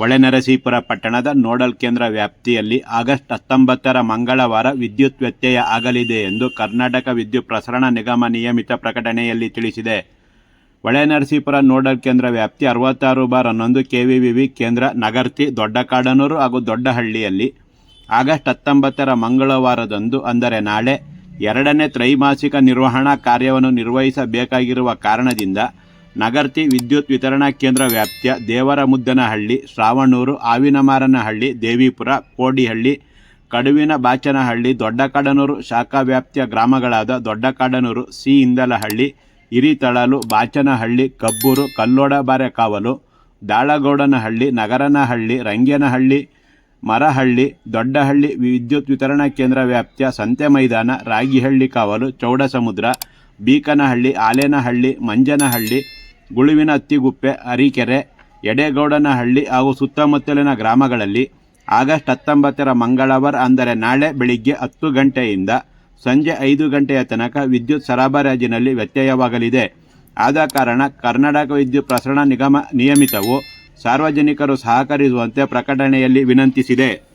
ಹೊಳೆನರಸೀಪುರ ಪಟ್ಟಣದ ನೋಡಲ್ ಕೇಂದ್ರ ವ್ಯಾಪ್ತಿಯಲ್ಲಿ ಆಗಸ್ಟ್ ಹತ್ತೊಂಬತ್ತರ ಮಂಗಳವಾರ ವಿದ್ಯುತ್ ವ್ಯತ್ಯಯ ಆಗಲಿದೆ ಎಂದು ಕರ್ನಾಟಕ ವಿದ್ಯುತ್ ಪ್ರಸರಣ ನಿಗಮ ನಿಯಮಿತ ಪ್ರಕಟಣೆಯಲ್ಲಿ ತಿಳಿಸಿದೆ. ಹೊಳೆನರಸೀಪುರ ನೋಡಲ್ ಕೇಂದ್ರ ವ್ಯಾಪ್ತಿ ಅರವತ್ತಾರು ಬಾರ್ ಹನ್ನೊಂದು ಕೆವಿವಿವಿ ಕೇಂದ್ರ ನಗರ್ತಿ, ದೊಡ್ಡಕಾಡನೂರು ಹಾಗೂ ದೊಡ್ಡಹಳ್ಳಿಯಲ್ಲಿ ಆಗಸ್ಟ್ ಹತ್ತೊಂಬತ್ತರ ಮಂಗಳವಾರದಂದು ಅಂದರೆ ನಾಳೆ ಎರಡನೇ ತ್ರೈಮಾಸಿಕ ನಿರ್ವಹಣಾ ಕಾರ್ಯವನ್ನು ನಿರ್ವಹಿಸಬೇಕಾಗಿರುವ ಕಾರಣದಿಂದ ನಗರ್ತಿ ವಿದ್ಯುತ್ ವಿತರಣಾ ಕೇಂದ್ರ ವ್ಯಾಪ್ತಿಯ ದೇವರಮುದ್ದನಹಳ್ಳಿ, ಶ್ರಾವಣೂರು, ಆವಿನಮಾರನಹಳ್ಳಿ, ದೇವಿಪುರ, ಕೋಡಿಹಳ್ಳಿ ಕಡುವಿನ ಬಾಚನಹಳ್ಳಿ ದೊಡ್ಡಕಾಡನೂರು ಶಾಖಾ ವ್ಯಾಪ್ತಿಯ ಗ್ರಾಮಗಳಾದ ದೊಡ್ಡಕಾಡನೂರು, ಸಿ ಇಂದಲಹಳ್ಳಿ ಇರಿತಳಲು ಬಾಚನಹಳ್ಳಿ, ಕಬ್ಬೂರು, ಕಲ್ಲೋಡಬಾರೆಕಾವಲು, ದಾಳಗೌಡನಹಳ್ಳಿ, ನಗರನಹಳ್ಳಿ, ರಂಗೇನಹಳ್ಳಿ, ಮರಹಳ್ಳಿ, ದೊಡ್ಡಹಳ್ಳಿ ವಿದ್ಯುತ್ ವಿತರಣಾ ಕೇಂದ್ರ ವ್ಯಾಪ್ತಿಯ ಸಂತೆ ಮೈದಾನ, ರಾಗಿಹಳ್ಳಿ ಕಾವಲು, ಚೌಡಸಮುದ್ರ, ಬೀಕನಹಳ್ಳಿ, ಆಲೇನಹಳ್ಳಿ, ಮಂಜನಹಳ್ಳಿ ಗುಳುವಿನ ಅತ್ತಿಗುಪ್ಪೆ, ಅರಿಕೆರೆ, ಎಡೆಗೌಡನಹಳ್ಳಿ ಹಾಗೂ ಸುತ್ತಮುತ್ತಲಿನ ಗ್ರಾಮಗಳಲ್ಲಿ ಆಗಸ್ಟ್ ಹತ್ತೊಂಬತ್ತರ ಮಂಗಳವಾರ ಅಂದರೆ ನಾಳೆ ಬೆಳಿಗ್ಗೆ ಹತ್ತು ಗಂಟೆಯಿಂದ ಸಂಜೆ ಐದು ಗಂಟೆಯ ತನಕ ವಿದ್ಯುತ್ ಸರಬರಾಜಿನಲ್ಲಿ ವ್ಯತ್ಯಯವಾಗಲಿದೆ. ಆದ ಕಾರಣ ಕರ್ನಾಟಕ ವಿದ್ಯುತ್ ಪ್ರಸರಣ ನಿಗಮ ನಿಯಮಿತವು ಸಾರ್ವಜನಿಕರು ಸಹಕರಿಸುವಂತೆ ಪ್ರಕಟಣೆಯಲ್ಲಿ ವಿನಂತಿಸಿದೆ.